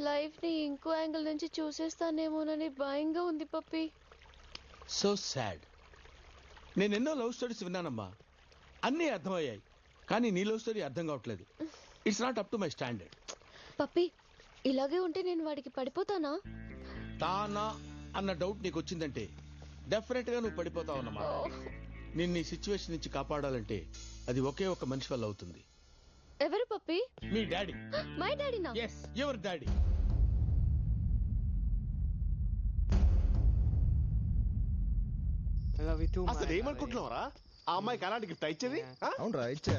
లైఫ్ని ఇంకో యాంగిల్ నుంచి చూసేస్తానేమోనని భయంగా ఉంది పప్పి. సో సాడ్ నేను ఎన్నో లవ్ స్టోరీస్ విన్నానమ్మా. అన్నీ అర్థమయ్యాయి. కానీ నీ లవ్ స్టోరీ అర్థం కావట్లేదు. It's not up to my standard Pappi ఇలాగే ఉంటే నేను వాడికి పడిపోతానా? తానా అన్న డౌట్ నీకు వచ్చిందంటే డెఫినెట్గా నువ్వు పడిపోతావు అన్నమాట నిన్ను ఈ సిచ్యువేషన్ నుంచి కాపాడాలంటే అది ఒకే ఒక మనిషి వల్ల అవుతుంది. ఎవరు పప్పి? మీ daddy. My డాడీనా? Yes your daddy. అసలు ఏమనుకుంటున్నావరా? ఆ అమ్మాయికి అలాంటి గిఫ్ట్ ఇచ్చేది? అవునరా ఇచ్చా.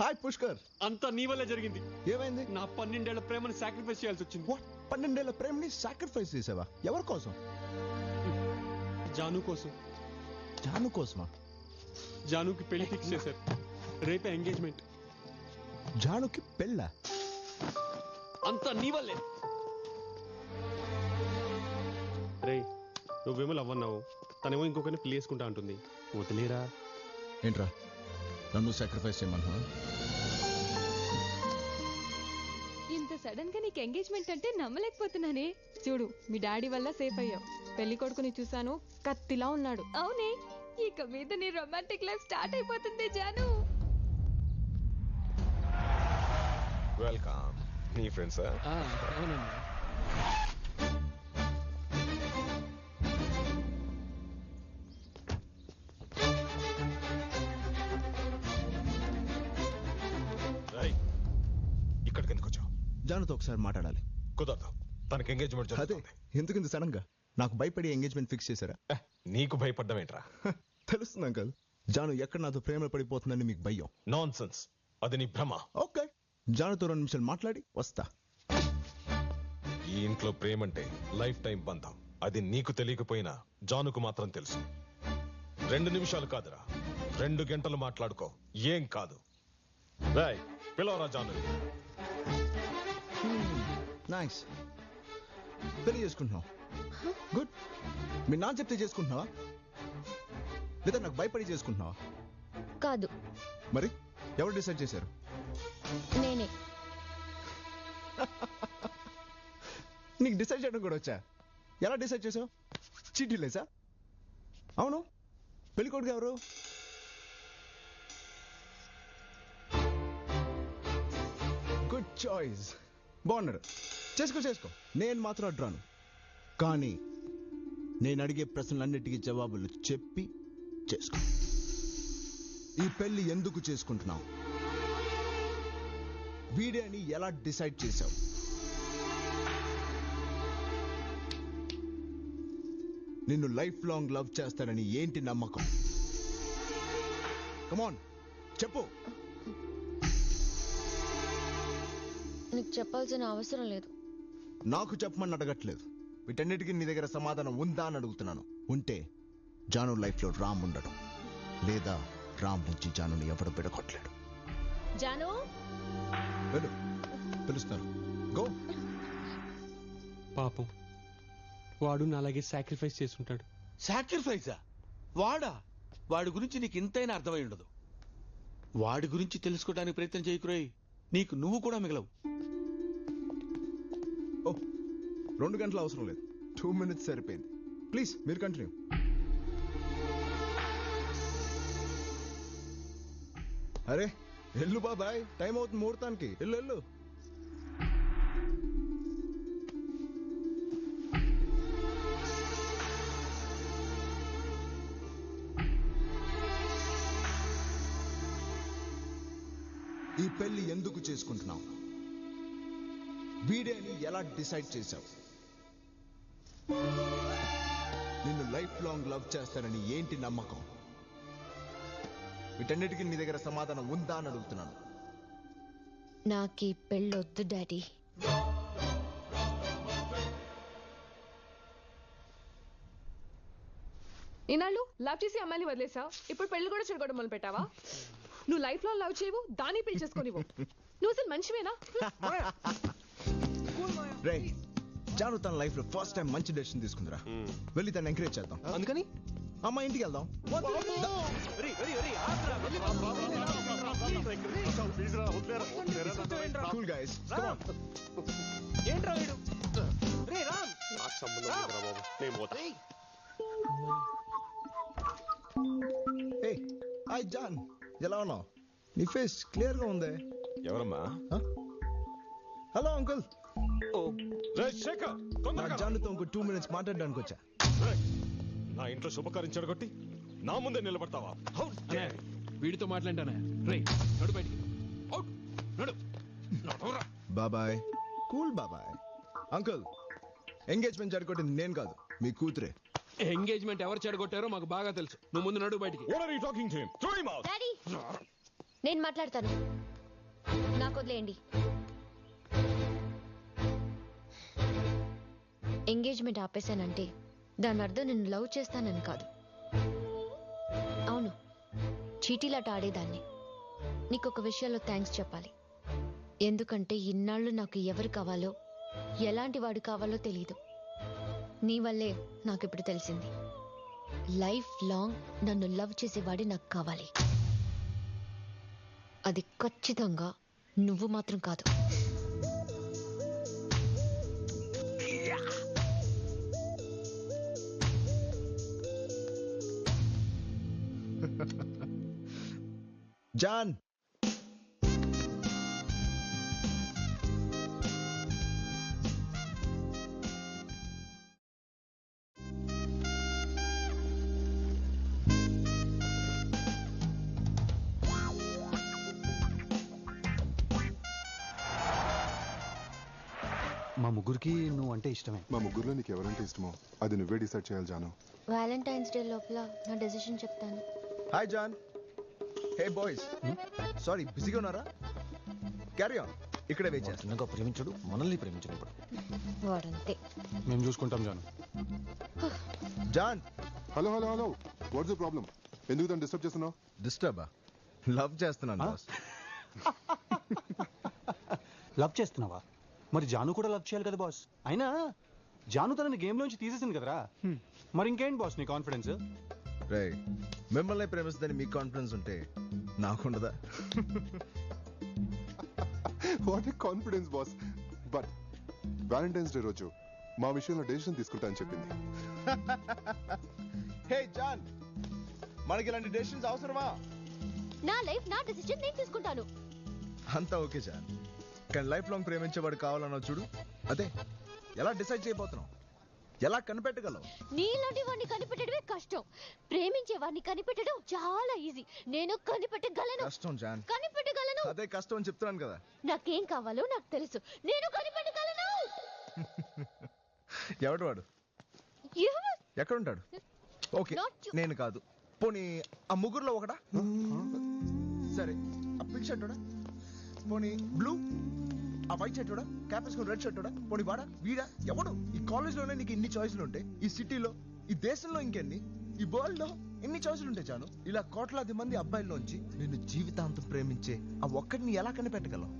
హాయ్ పుష్కర్ అంతా నీ వల్లే జరిగింది. ఏమైంది? నా పన్నెండేళ్ళ ప్రేమను సాక్రిఫైస్ చేయాల్సి వచ్చింది. వాట్ పన్నెండేళ్ళ ప్రేమని సాక్రిఫైస్ చేసావా? ఎవరి కోసం? జాను కోసం. జాను కోసమా? జానుకి పెళ్ళి ఫిక్స్ చేశారు. రేపే ఎంగేజ్మెంట్ జానుకి పెళ్ళ? అంతా నీ వల్లే. రే నువ్వేమో లవ్ అన్నావు తనేమో ఇంకొకరిని పెళ్ళి చేసుకుంటా అంటుంది. వదిలేరా? ఏంట్రా? నన్ను సాక్రిఫైస్ చేయమన్నా ఇంత సడన్గా నీకు ఎంగేజ్మెంట్ అంటే నమ్మలేకపోతున్నానే. చూడు మీ డాడీ వల్ల సేఫ్ అయ్యావు. పెళ్ళి కొడుకుని చూసాను కత్తిలా ఉన్నాడు. అవునే. ఇక మీద నీ రొమాంటిక్ లైఫ్ స్టార్ట్ అయిపోతుంది జాను. వెల్కమ్ నీ ఫ్రెండ్స్ అవునమ్మా ఇక్కడికి ఎందుకు వచ్చావు? జానుతో ఒకసారి మాట్లాడాలి. కుదరదు. తనకి ఎంగేజ్మెంట్ అదే ఎందుకు ఇంత సడన్గా? నాకు భయపడి ఎంగేజ్మెంట్ ఫిక్స్ చేశారా? నీకు భయపడ్డం ఏంట్రా? తెలుస్తుంది అంకల్. జాను ఎక్కడ నాతో ప్రేమలో పడిపోతుందని మీకు భయం? నాన్ సెన్స్ అది నీ భ్రమ. ఓకే. జానుతో రెండు నిమిషాలు మాట్లాడి వస్తా. ఈ ఇంట్లో ప్రేమంటే లైఫ్ టైం బంధం. అది నీకు తెలియకపోయినా జానుకు మాత్రం తెలుసు. రెండు నిమిషాలు కాదురా. రెండు గంటలు మాట్లాడుకో. ఏం కాదు. రాయ్ పిలవరా జాను. నైస్ పెళ్ళి చేసుకుంటున్నావు. గుడ్ మీ నాన్న చెప్తే చేసుకుంటున్నావా? లేదా నాకు భయపడి చేసుకుంటున్నావా? కాదు. మరి? ఎవరు డిసైడ్ చేశారు? నేనే. నీకు డిసైడ్ చేయడం కూడా వచ్చా? ఎలా డిసైడ్ చేసావు చీటీ లేసా? అవును. పెళ్ళి కొడుకు ఎవరు? గుడ్ చాయిస్ బాగున్నాడు. చేసుకో చేసుకో. నేను మాత్రం అడ్రాను కానీ నేను అడిగే ప్రశ్నలన్నిటికీ జవాబులు చెప్పి చేసుకో ఈ పెళ్ళి ఎందుకు చేసుకుంటున్నావు వీడియోని ఎలా డిసైడ్ చేశావు? నిన్ను లైఫ్ లాంగ్ లవ్ చేస్తానని ఏంటి నమ్మకం? కమాన్ చెప్పు. నీకు చెప్పాల్సిన అవసరం లేదు. నాకు చెప్పమని అడగట్లేదు. వీటన్నిటికీ నీ దగ్గర సమాధానం ఉందా అని అడుగుతున్నాను. ఉంటే జాను లైఫ్లో రామ్ ఉండడం లేదా రామ్ నుంచి జానుని ఎవడు విడగొట్టలేడు. జాను? వెళ్ళు. పిలుస్తారు గో. పాపం. వాడు నాలాగే సాక్రిఫైస్ చేసుంటాడు. సాక్రిఫైసా వాడా? వాడి గురించి నీకు ఇంతైనా అర్థమై ఉండదు. వాడి గురించి తెలుసుకోవడానికి ప్రయత్నం చేయకురోయ్ నీకు నువ్వు కూడా మిగలవు. ఓ రెండు గంటలు అవసరం లేదు. టూ మినిట్స్ సరిపోయింది. ప్లీజ్ మీరు కంటిన్యూ అరే ఎల్లు బాబాయ్. టైం అవుతుంది ముహూర్తానికి. ఎల్లు ఎల్లు ఈ పెళ్ళి ఎందుకు చేసుకుంటున్నావు? వీడేని ఎలా డిసైడ్ చేశావు? నిన్ను లైఫ్ లాంగ్ లవ్ చేస్తానని ఏంటి నమ్మకం? వీటన్నిటికీ నీ దగ్గర సమాధానం ఉందా అని అడుగుతున్నాను. నాకు ఈ పెళ్ళొద్దు డాడీ. ఈనాళ్ళు లవ్ చేసి అమ్మాయిని వదిలేసావు? ఇప్పుడు పెళ్ళి కూడా చెడగొట్టడం మొదలు పెట్టావా నువ్వు లైఫ్లో లవ్ చేయవు దాన్ని పెళ్ళి చేసుకోనివ్వు నువ్వు అసలు మనిషివేనా? రే జాను తన లైఫ్లో ఫస్ట్ టైం మంచి డెసిషన్ తీసుకుందిరా. వెళ్ళి తను ఎంకరేజ్ చేద్దాం. అందుకని? అమ్మ ఇంటికి వెళ్దాం. కూల్ గైస్ ఏంట్రా వీడు? రే రామ్. నాకు సంబంధం లేదురా బాబు నేను పోతా. ఏ హాయ్ జాన్ ఎలా ఉన్నావు? నీ ఫేస్ క్లియర్గా ఉందే. ఎవరమ్మా? హలో అంకుల్ నా. జాన్తో ఇంకో టూ మినిట్స్ మాట్లాడడానికి వచ్చా నా ఇంట్లో శుభకార్యం చెడగొట్టి నా ముందే నిలబడతావా? వీడితో మాట్లాంటానా రే నడు బయటికి. అవుట్ నడు. నడురా బాబాయ్. కూల్ బాబాయ్. అంకుల్ ఎంగేజ్మెంట్ జరగొట్టింది నేను కాదు మీ కూతురే. ఎంగేజ్మెంట్ ఎవరు చెడగొట్టారో మాకు బాగా తెలుసు. నువ్వు ముందు నడు బయటికి. What are you talking to him? Throw him out. Daddy నేను మాట్లాడతాను. నాకు వదిలేయండి. ఎంగేజ్మెంట్ ఆపేశానంటే దాని అర్థం నేను లవ్ చేస్తానని కాదు. చీటీలాట ఆడేదాన్ని నీకు ఒక విషయంలో థ్యాంక్స్ చెప్పాలి. ఎందుకంటే ఇన్నాళ్ళు నాకు ఎవరు కావాలో ఎలాంటి వాడు కావాలో తెలియదు నీ వల్లే నాకు ఇప్పుడు తెలిసింది. లైఫ్ లాంగ్ నన్ను లవ్ చేసేవాడి నాకు కావాలి. అది ఖచ్చితంగా నువ్వు మాత్రం కాదు. జాన్. మా ముగ్గురికి నువ్వు అంటే ఇష్టమే. మా ముగ్గురులో నీకు ఎవరంటే ఇష్టమో అది నువ్వే డిసైడ్ చేయాలి జాను. వ్యాలంటైన్స్ డే లోపల నా డెసిషన్ చెప్తాను. Hi John. Hey boys sorry బిజీగా ఉన్నారా? క్యారీ ఆన్ ఇక్కడే వెయిట్ చేస్తాను చిన్నగా ప్రేమించడు మనల్ని ప్రేమించడు ఇప్పుడు. వాడంతే. మేము చూసుకుంటాం Jaanu. John hello hello hello what's the problem ఎందుకు తను డిస్టర్బ్ చేస్తున్నావు? డిస్టర్బా లవ్ చేస్తున్నాను బాస్ లవ్ చేస్తున్నావా? మరి జాను కూడా లవ్ చేయాలి కదా బాస్ అయినా జాను తనని గేమ్ లోంచి తీసేసింది కదరా? మరి ఇంకేంటి బాస్ నీ కాన్ఫిడెన్స్ రే మిమ్మల్ని ప్రేమిస్తుందని మీకు కాన్ఫిడెన్స్ ఉంటే నాకుండదా. What a confidence boss but Valentine's day రోజు మా విషయంలో డెసిషన్ తీసుకుంటా అని చెప్పింది. హే జాన్ మనకి ఇలాంటి డెసిషన్స్ అవసరమా? నా లైఫ్ నా డెసిషన్ నేను తీసుకుంటాను అంతా ఓకే జాన్ కానీ లైఫ్ లాంగ్ ప్రేమించేవాడు కావాలన్నావు చూడు. అదే ఎలా డిసైడ్ చేయబోతున్నావు? ఎలా కనిపెట్టగలవు? నీలాంటి వాడిని కనిపెట్టడమే కష్టం. ప్రేమించే వాడిని కనిపెట్టడం చాలా ఈజీ నేను కనిపెట్టగలను. కష్టం జాన్. కనిపెట్టగలను. అదే కష్టం అని చెప్తున్నాను కదా. నాకేం కావాలో నాకు తెలుసు. నేను కనిపెట్టగలను. ఎవడు వాడు? ఎక్కడ ఉంటాడు ఓకే. నేను కాదు. పోనీ ఆ ముగ్గురులో ఒకటా సరే ఆ పింక్ షర్ట్ పోనీ బ్లూ? ఆ వైట్ షర్ట్ క్యాప్ వేసుకుని రెడ్ షర్ట్ పోనీ వాడా? వీడా? ఎవడు? ఈ కాలేజ్లోనే నీకు ఇన్ని చాయిస్లు ఉంటాయి ఈ సిటీలో ఈ దేశంలో ఇంకెన్ని? ఈ వరల్డ్లో ఎన్ని చాయిస్లు ఉంటాయి చాను ఇలా కోట్లాది మంది అబ్బాయిల్లోంచి నిన్ను జీవితాంతం ప్రేమించే ఆ ఒక్కడిని ఎలా కనిపెట్టగలవు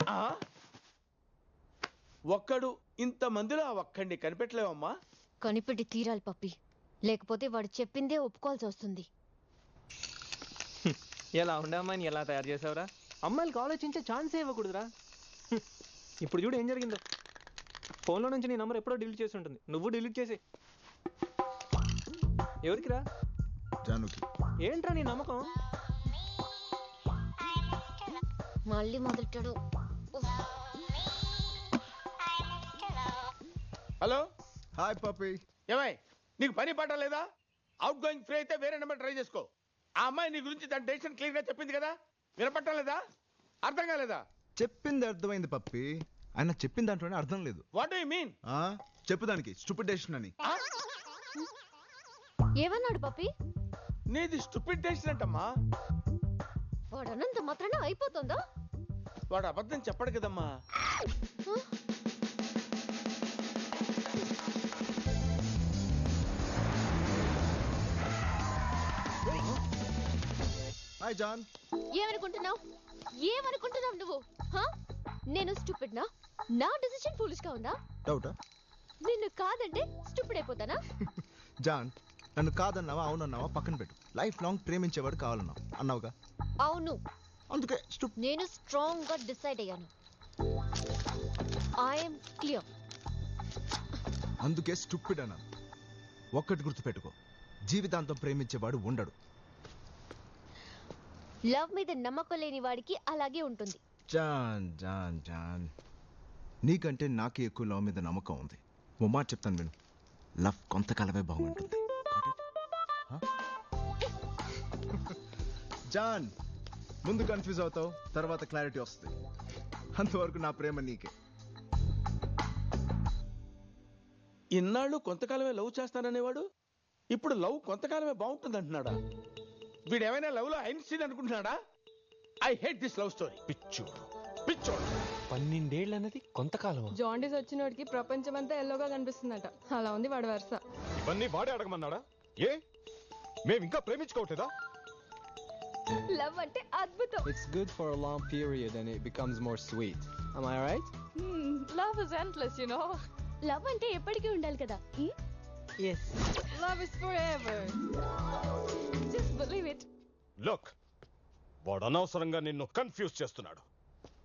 ఆ? ఒక్కడు ఇంత మందిలో ఆ ఒక్కడిని కనిపెట్టలేవమ్మా. కనిపెట్టి తీరాలి పప్పి. లేకపోతే వాడు చెప్పిందే ఒప్పుకోవాల్సి వస్తుంది. ఎలా ఉండే అమ్మాయిని ఎలా తయారు చేసావురా? అమ్మాయిలకు ఆలోచించే ఛాన్సే ఇవ్వకూడదురా. ఇప్పుడు చూడు ఏం జరిగిందో. ఫోన్లో నుంచి నీ నంబర్ ఎప్పుడో డిలీట్ చేసి ఉంటుంది. నువ్వు డిలీట్ చేసి ఎవరికిరా? జానుకి. ఏంట్రా నీ నమ్మకం? మళ్ళీ మొదలెట్టాడు. హలో? హాయ్ పప్పి. ఏమై నీకు పని పాట లేదా? అవుట్ గోయింగ్ ఫ్రీ అయితే వేరే నెంబర్ ట్రై చేసుకో. ఆ అమ్మాయి నీ గురించి దాని డెసిషన్ క్లియర్గా చెప్పింది కదా? వినపట్టం లేదా? అర్థం కాలేదా? చెప్పింది అర్థమైంది పప్పి. ఆయన చెప్పిన దాంట్లోనే అర్థం లేదు. వాట్ యు మీన్ ఆ చెప్పు దానికి. స్టూపిడ్ డెసిషన్ అని. ఏమన్నాడు పప్పి? నీది స్టూపిడ్ డెసిషన్ అంటమ్మా. వాడు అన్నంత మాత్రాన అయిపోతుందా? వాడు అబద్ధం చెప్పడు కదమ్మా. హాయ్ జాన్ ఏమనుకుంటున్నావు? ఏమనుకుంటున్నావు నువ్వు? నేను స్టూపిడ్ నా నా డెసిషన్ ఫూలిష్గా ఉందా డౌటా నిన్ను కాదంటే స్టూపిడ్ అయిపోతానా? జాన్ నన్ను కాదన్నావా అవునన్నావా పక్కన పెట్టు. లైఫ్ లాంగ్ ప్రేమించేవాడు కావాలన్నావు. అన్నావుగా? అవును. అందుకే స్టూప్ నేను స్ట్రాంగ్గా డిసైడ్ అయ్యాను ఐఎమ్ క్లియర్ అందుకే స్టూపిడ్ అన్నాను. ఒక్కటి గుర్తుపెట్టుకో. జీవితాంతం ప్రేమించేవాడు ఉండడు. లవ్ మీద నమ్మకం లేని వాడికి అలాగే ఉంటుంది. John John John. నీకంటే నాకే ఎక్కువ లవ్ మీద నమ్మకం ఉంది. ఓ మాట చెప్తాను విను. లవ్ కొంతకాలమే బాగుంటుంది? జాన్ ముందు కన్ఫ్యూజ్ అవుతావు తర్వాత క్లారిటీ వస్తుంది. అంతవరకు నా ప్రేమ నీకే. ఇన్నాళ్ళు కొంతకాలమే లవ్ చేస్తాననేవాడు ఇప్పుడు లవ్ కొంతకాలమే బాగుంటుంది అంటున్నాడా వీడేమైనా లవ్లో Einstein అనుకుంటున్నాడా? I hate this love story పిచ్చోడు. పిచ్చోడు. పన్నెండేళ్ళు అన్నది కొంతకాలం. జాండీస్ వచ్చినోడికి ప్రపంచం అంతా ఎల్లోగా కనిపిస్తుందట. అలా ఉంది వాడి వరుస. ఇవన్నీ వాడే అడగమన్నాడా? ఏ? మేము ఇంకా ప్రేమించుకోవట్లేదా? లవ్ అంటే అద్భుతం. It's good for a long period and it becomes more sweet. Am I right? Love is endless you know love అంటే ఎప్పటికీ ఉండాలి కదా. Yes. Love is forever it look వాడు అనవసరంగా నిన్ను కన్ఫ్యూజ్ చేస్తున్నాడు.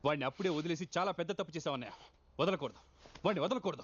వాడిని అప్పుడే వదిలేసి చాలా పెద్ద తప్పు చేసావన్నయ్య. వదలకూడదు. వాడిని వదలకూడదు.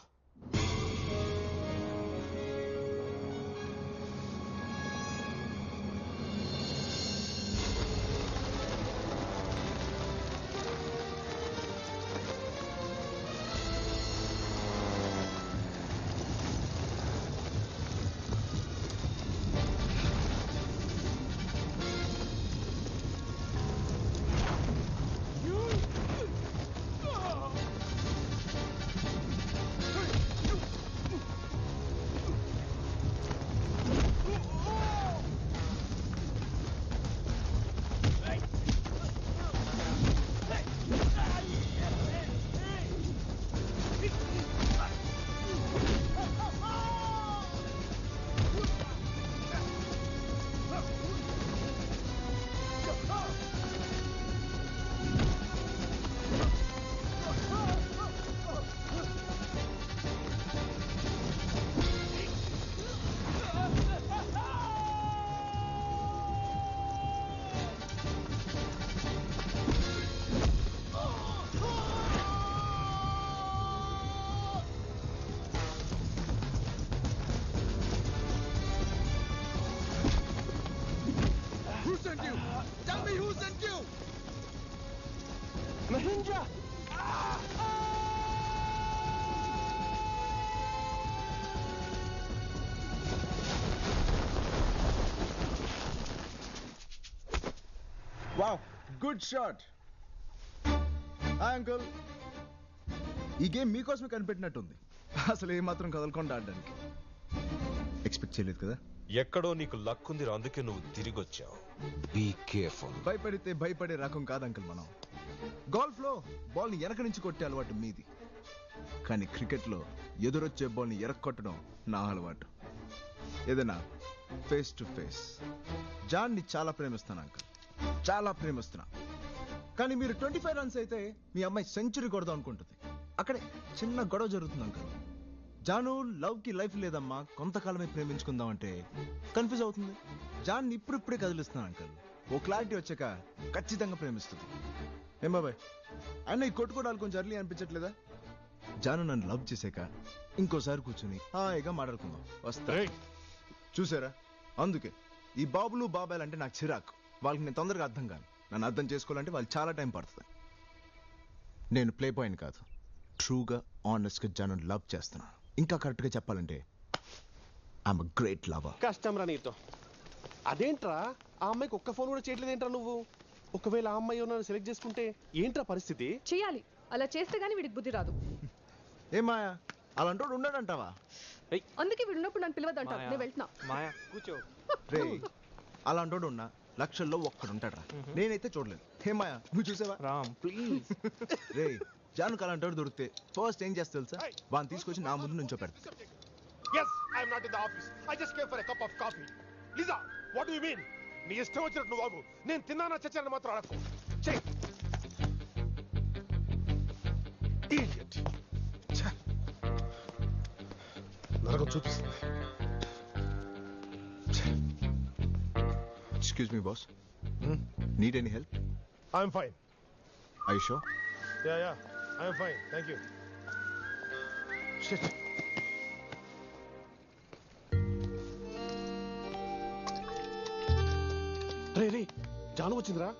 Me who sent you? Good shot hi uncle ఈ గేమ్ మీకోసమే కనిపెట్టినట్టుంది. అసలు ఏమాత్రం కదలకుండా ఆడడానికి. ఎక్స్పెక్ట్ చేయలేదు కదా? ఎక్కడో నీకు లక్ ఉందిరా అందుకే నువ్వు తిరిగి వచ్చావు బీ కేర్ఫుల్ భయపడితే భయపడే రకం కాదు అంకుల్ మనం. గోల్ఫ్లో బాల్ని వెనక నుంచి కొట్టే అలవాటు మీది. కానీ క్రికెట్లో ఎదురొచ్చే బాల్ని ఎరక్కొట్టడం నా అలవాటు. ఏదైనా ఫేస్ టు ఫేస్ జాన్ని చాలా ప్రేమిస్తాను అంకుల్. చాలా ప్రేమిస్తున్నా. కానీ మీరు ట్వంటీ ఫైవ్ రన్స్ అయితే మీ అమ్మాయి సెంచరీ కొడదాం అనుకుంటుంది. అక్కడే చిన్న గొడవ జరుగుతుంది అంకుల్. జాను లవ్కి లైఫ్ లేదమ్మా కొంతకాలమే ప్రేమించుకుందాం అంటే కన్ఫ్యూజ్ అవుతుంది. జాన్ ఇప్పుడిప్పుడే కదిలిస్తున్నాను అంకల్. ఓ క్లారిటీ వచ్చాక ఖచ్చితంగా ప్రేమిస్తుంది. ఏం బాబాయ్? అన్న ఈ కొట్టుకోవడాలు కొంచెం అర్లీ అనిపించట్లేదా? జాను నన్ను లవ్ చేశాక ఇంకోసారి కూర్చుని హాయిగా మాట్లాడుకుందాం. వస్తా. చూసారా? అందుకే ఈ బాబులు బాబాయ్ అంటే నాకు చిరాకు. వాళ్ళకి నేను తొందరగా అర్థం కాను. నన్ను అర్థం చేసుకోవాలంటే వాళ్ళు చాలా టైం పడుతుంది. నేను ప్లే పాయింట్ కాదు. ట్రూగా ఆనెస్ట్గా జాను లవ్ చేస్తున్నాను. ఇంకా కరెక్ట్గా చెప్పాలంటే ఐఎమ్ గ్రేట్ లవర్ కష్టం రా నీతో. అదేంట్రా? ఆ అమ్మాయికి ఒక్క ఫోన్ కూడా చేయట్లేదు ఏంట్రా నువ్వు? ఒకవేళ ఆ అమ్మాయి నన్ను సెలెక్ట్ చేసుకుంటే ఏంట్రా పరిస్థితి? చేయాలి అలా చేస్తే గానీ వీడికి బుద్ధి రాదు. ఏమాయా అలాంటోడు ఉన్నాడంటావా? అందుకే వీడు ఉన్నప్పుడు నన్ను పిలవద్దంటావు. మాయా. నేను వెళ్తున్నా. మాయా? కూర్చో. రే అలాంటోడు ఉన్నా లక్షల్లో ఒక్కడు ఉంటాడు నేనైతే చూడలేదు. హేమాయా నువ్వు చూసావా? రామ్ ప్లీజ్. రే జానుకు అలాంటోడు దొరికితే ఫస్ట్ ఏం చేస్తా తెలుసా? వాడిని తీసుకొచ్చి నా ముందు నుంచో పెడతా. Yes I'm not in the office I just came for a cup of coffee Liza what do you mean నీ ఇష్టం వచ్చినట్టు నువ్వు వాగు నేను తిన్నానా చచ్చాను మాత్రం అడగకు చెయ్ ఇడియట్ నరకం చూపిస్తుంది excuse me boss need any help I'm fine I show ya ya I'm fine thank you రే రే జాను వచ్చిందిరా?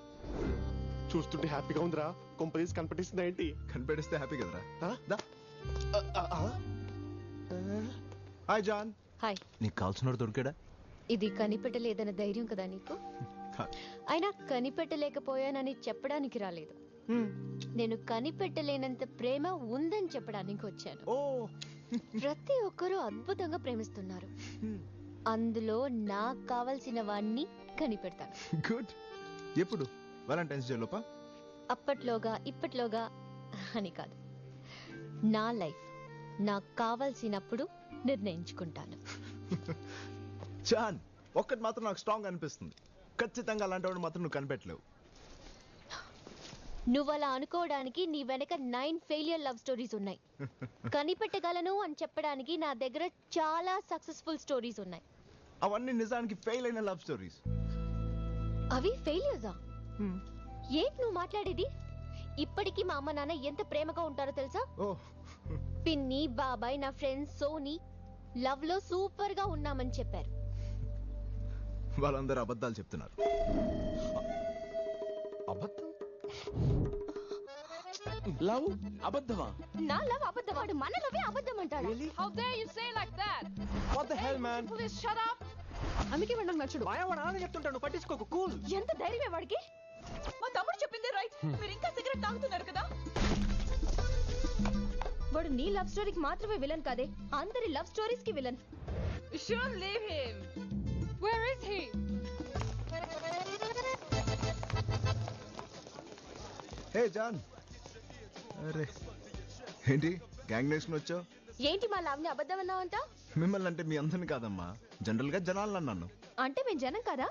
చూస్తుంటే హ్యాపీగా ఉందిరా. కొంపదీసి కనిపెట్టిస్తుందా ఏంటి? కనిపెడిస్తే హ్యాపీ కదరా? ఆ? దా. ఆ, ఆ, ఆ. Hi John. హాయ్. నీకు కావాల్సిన దొరికాడా? ఇది కనిపెట్టలేదన్న ధైర్యం కదా నీకు? అయినా కనిపెట్టలేకపోయానని చెప్పడానికి రాలేదు. నేను కనిపెట్టలేనంత ప్రేమ ఉందని చెప్పడానికి వచ్చాను. ఓ. ప్రతి ఒక్కరూ అద్భుతంగా ప్రేమిస్తున్నారు. అందులో నాకు కావలసిన వాణ్ణి కనిపెడతాను. గుడ్. ఎప్పుడు? వాలంటైన్స్ డే లోపా? అప్పట్లోగా ఇప్పట్లోగా అని కాదు. నా లైఫ్ నాకు కావలసినప్పుడు నిర్ణయించుకుంటాను. జాన్ ఒక్కటి మాత్రం నాకు స్ట్రాంగ్ అనిపిస్తుంది. ఖచ్చితంగా అలాంటి వాడు మాత్రం నువ్వు కనిపెట్టలేవు. నువ్వు అలా అనుకోవడానికి నీ వెనక నైన్ ఫెయిలియర్ లవ్ స్టోరీస్ ఉన్నాయి. కనిపెట్టగలను అని చెప్పడానికి నా దగ్గర చాలా సక్సెస్ఫుల్ స్టోరీస్ ఉన్నాయి. అవన్నీ నిజానికి ఫెయిల్ అయిన లవ్ స్టోరీస్. అవి ఫెయిలియర్సా? ఏంటి నువ్వు మాట్లాడేది? ఇప్పటికీ మా అమ్మ నాన్న ఎంత ప్రేమగా ఉంటారో తెలుసా? పిన్ని బాబాయ్ నా ఫ్రెండ్స్ సోనీ లవ్లో సూపర్గా ఉన్నామని చెప్పారు. వాళ్ళందరూ అబద్ధాలు చెప్తున్నారు. అబద్ధం? లవ్ అబద్ధమా? నా లవ్ అబద్ధమాడు మన లవే అబద్ధం అంటాడు How dare you say like that? What the hell man Please shut up. అందుకే వాడు నాకు నచ్చుడు మాయవాడు ఆడ చెప్తుంటాడు నువ్వు పట్టించుకోకు కూల్. ఎంత ధైర్యమే వాడికి? మా తమ్ముడు చెప్పింది రైట్ మీరు ఇంకా సిగరెట్ తాగుతున్నారు కదా? వాడు నీ లవ్ స్టోరీకి మాత్రమే విలన్ కాదే అందరి love స్టోరీస్కి villain. You shouldn't leave him. Where is he? Hey John. అరే ఏంటి? గ్యాంగ్ నేషన్ వచ్చావు? ఏంటి మా లవ్ని అబద్ధం అన్నావంట? మిమ్మల్ని అంటే మీ అందరిని కాదమ్మా. జనరల్గా జనాలను అన్నాను. అంటే మేము జనం కదా?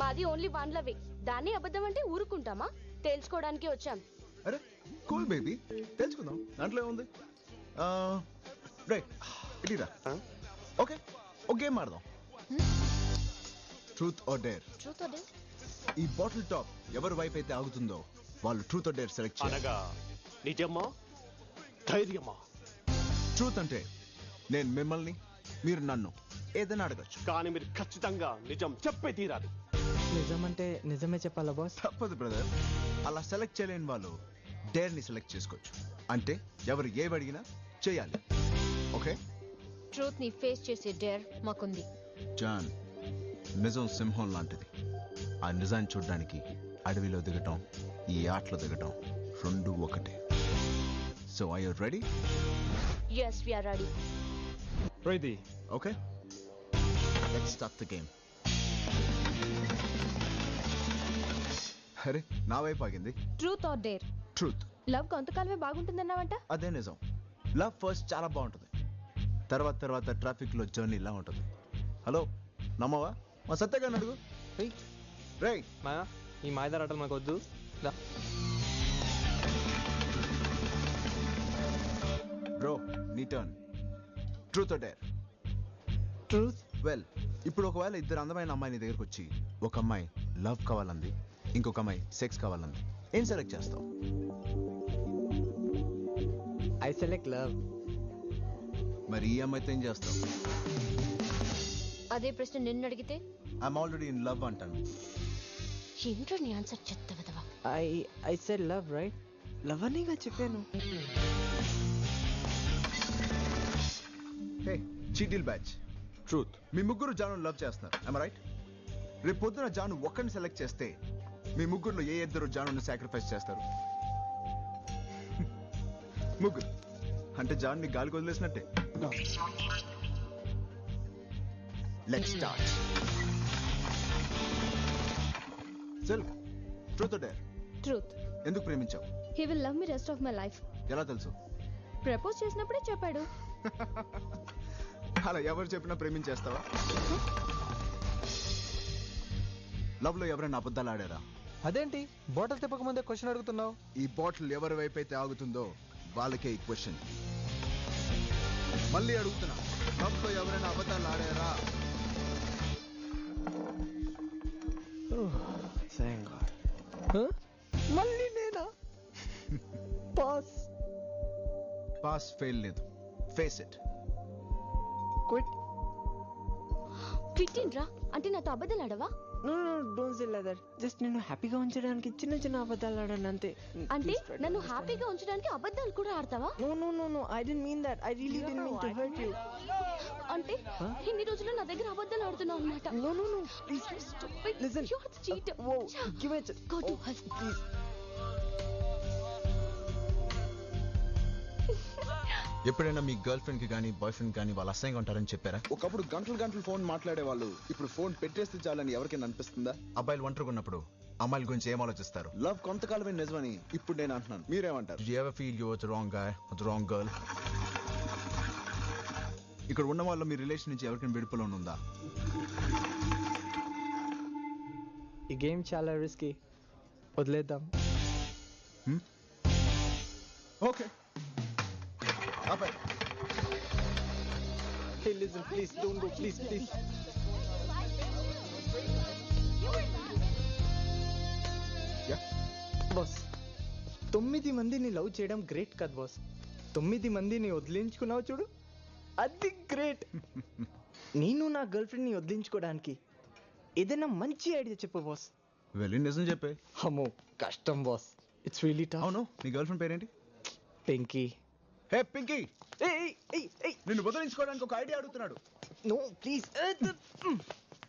మాది ఓన్లీ వన్ లవే దాన్ని అబద్ధం అంటే ఊరుకుంటామా? తేల్చుకోవడానికి వచ్చాం. అరే కూల్ బేబీ తెలుసుకుందాం దాంట్లో ఏముంది? రే ఇటీరా. ఓకే ఒక గేమ్ ఆడదాం. ట్రూత్ ఆర్ డేర్ ట్రూత్ ఈ బాటిల్ టాప్ ఎవరి వైపు అయితే ఆగుతుందో వాళ్ళు ట్రూత్ డేర్ సెలెక్ట్ అనగా నిజమా? ధైర్యమా? ట్రూత్ అంటే నేను మిమ్మల్ని మీరు నన్ను ఏదైనా అడగచ్చు. కానీ మీరు ఖచ్చితంగా నిజం చెప్పే తీరాలి. నిజం అంటే నిజమే చెప్పాలా బాస్ తప్పదు బ్రదర్ అలా సెలెక్ట్ చేయలేని వాళ్ళు డేర్ని సెలెక్ట్ చేసుకోవచ్చు. అంటే ఎవరు ఏవి అడిగినా చేయాలి. ఓకే ట్రూత్ని ఫేస్ చేసే డేర్ మాకుంది. జాన్ నిజం సింహం లాంటిది. ఆ నిజాన్ని చూడడానికి అడవిలో దిగటం ఈ ఆటలో దిగటం రెండు ఒకటే. So I you ready yes we are ready okay let's start the game అరే నా వైపు ఆగింది. Truth or dare truth love కొంతకాలమే బాగుంటుందన్నావంట? అదే నిజం. లవ్ ఫస్ట్ చాలా బాగుంటుంది. తర్వాత తర్వాత ట్రాఫిక్లో జర్నీ ఇలా ఉంటుంది. హలో నమ్మవా? మా సత్యగా అడుగు. రేయ్ మాయా ఈ మాయదార ఆటలు మాకు వద్దు. బ్రో నీ turn truth dare truth well ఇప్పుడు ఒకవేళ ఇద్దరు అందమైన అమ్మాయి నీ దగ్గరకు వచ్చి ఒక అమ్మాయి లవ్ కావాలంది ఇంకొక అమ్మాయి సెక్స్ కావాలంది ఏం సెలెక్ట్ చేస్తావు? ఐ సెలెక్ట్ లవ్ మరి ఈ అమ్మాయితో ఏం చేస్తావు? అదే ప్రశ్న నిన్ను అడిగితే? ఐఎమ్ ఆల్రెడీ ఇన్ లవ్ అంటాను. ఏంటో నీ ఆన్సర్ చెత్త విధవా? I I said love right love అనేగా చెప్పాను. హే చీటిల్ బ్యాచ్ ట్రూత్ మీ ముగ్గురు జాను లవ్ చేస్తున్నారు. ఐమ్ రైట్ రేపు పొద్దున జాను ఒక్కరిని సెలెక్ట్ చేస్తే మీ ముగ్గురులో ఏ ఇద్దరు జాను సాక్రిఫైస్ చేస్తారు? ముగ్గురు. అంటే జాన్ని గాలికి వదిలేసినట్టే. Let start silk truth dare truth ఎందుకు ప్రేమించావు? He will love me rest of my life ఎలా తెలుసు? ప్రపోజ్ చేసినప్పుడే చెప్పాడు. అలా ఎవరు చెప్పినా ప్రేమించేస్తావా? లవ్లో ఎవరైనా అబద్ధాలు ఆడారా? అదేంటి? బాటిల్ తిప్పక ముందే క్వశ్చన్ అడుగుతున్నావు? ఈ బాటిల్ ఎవరి వైపు అయితే ఆగుతుందో వాళ్ళకే ఈ క్వశ్చన్ మళ్ళీ అడుగుతున్నా. లవ్లో ఎవరైనా అబద్ధాలు ఆడారా? మళ్ళీ నేనా పాస్ పాస్ ఫెయిల్ లేదు ఫేస్ ఇట్ క్విట్ క్విట్టిండ్రా అంటే నాతో అబద్ధాలు ఆడవా నో నో డోంట్ సే లదర్ జస్ట్ నేను హ్యాపీగా ఉంచడానికి చిన్న చిన్న అబద్ధాలు ఆడాను అంతే అంటే నన్ను హ్యాపీగా ఉంచడానికి అబద్ధాలు కూడా ఆడతావా no no no no I don't mean that I really don't mean to hurt you అంటే ఇన్ని రోజులు నా దగ్గర అబద్ధాలు ఆడుతున్నావు అన్నమాట. No no no please listen cheater. Whoa, give it. Go to oh, her. Please. ఎప్పుడైనా మీ గర్ల్ ఫ్రెండ్కి కానీ బాయ్ ఫ్రెండ్ కానీ వాళ్ళు అసహ్యంగా ఉంటారని చెప్పారా? ఒకప్పుడు గంటలు గంటలు ఫోన్ మాట్లాడే వాళ్ళు ఇప్పుడు ఫోన్ పెట్టేస్తే చాలని ఎవరికైనా అనిపిస్తుందా? అబ్బాయిలు ఒంటరిగా ఉన్నప్పుడు అమ్మాయిల గురించి ఏం ఆలోచిస్తారు? లవ్ కొంతకాలమే నిజమని ఇప్పుడు నేను అంటున్నాను. మీరేమంటారు? You were the wrong guy ఇక్కడ ఉన్న వాళ్ళు మీ రిలేషన్ నుంచి ఎవరికైనా విడుపులో ఉందా? ఈ గేమ్ చాలా రిస్కీ వదిలేద్దాం. Okay. Hey, listen, please, don't go, please, please. Boss తొమ్మిది మందిని లవ్ చేయడం గ్రేట్ కదా బాస్ తొమ్మిది మందిని వదిలించుకున్నావు చూడు. అది గ్రేట్. నేను నా గర్ల్ ఫ్రెండ్ని వదిలించుకోవడానికి ఏదైనా మంచి ఐడియా చెప్పు బాస్ వెళ్ళి నిజం చెప్పే. అమ్మో కష్టం బాస్ ఇట్స్ రియలీ టఫ్ అవును నీ గర్ల్ ఫ్రెండ్ పేరేంటి? పెంకీ. హే పింకీ! ఏయ్ ఏయ్ ఏయ్ నిన్ను వదిలించుకోవడానికి ఒక ఐడియా అడుగుతున్నాడు. నో ప్లీజ్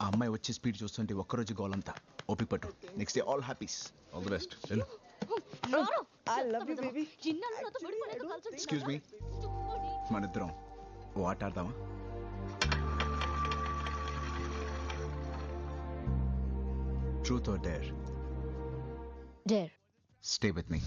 ఆ అమ్మాయి వచ్చే స్పీడ్ చూస్తుంటే ఒక్కరోజు గోలంతా ఓపిక పట్టు. Next day all happies all the best వెళ్ళు. I love you baby excuse me మన ఇద్దరం. ఓ ఆట ఆడదామా? Truth or dare dare stay with me